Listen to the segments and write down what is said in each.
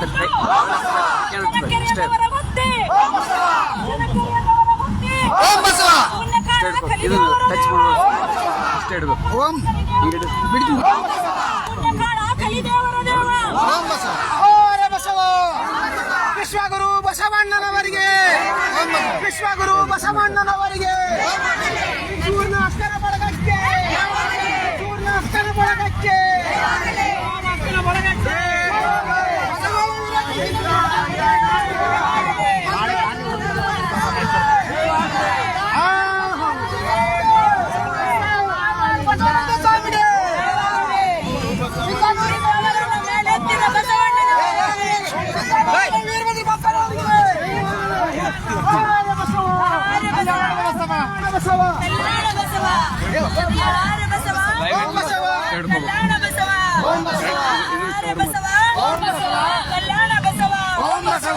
ಓಂ ಓಂ ವಿಶ್ವಗುರು ಬಸವಣ್ಣನವರಿಗೆ ವಿಶ್ವಗುರು ಬಸವಣ್ಣನವರಿಗೆ బసవ ఓం బసవ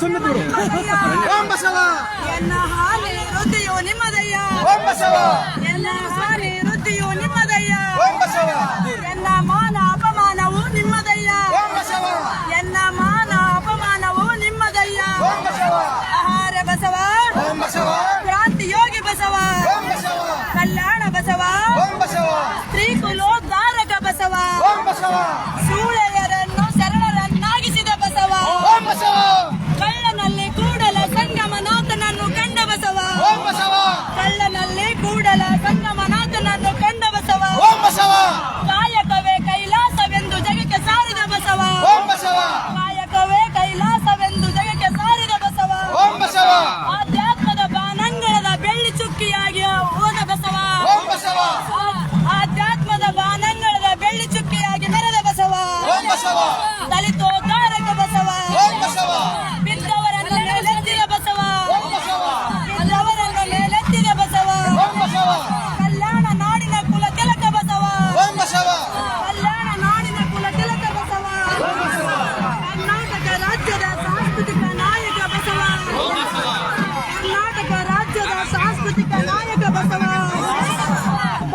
சுண்ணத்து வரும் என்ன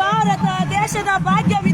ಭಾರತ ದೇಶದ ಭಾಗ್ಯ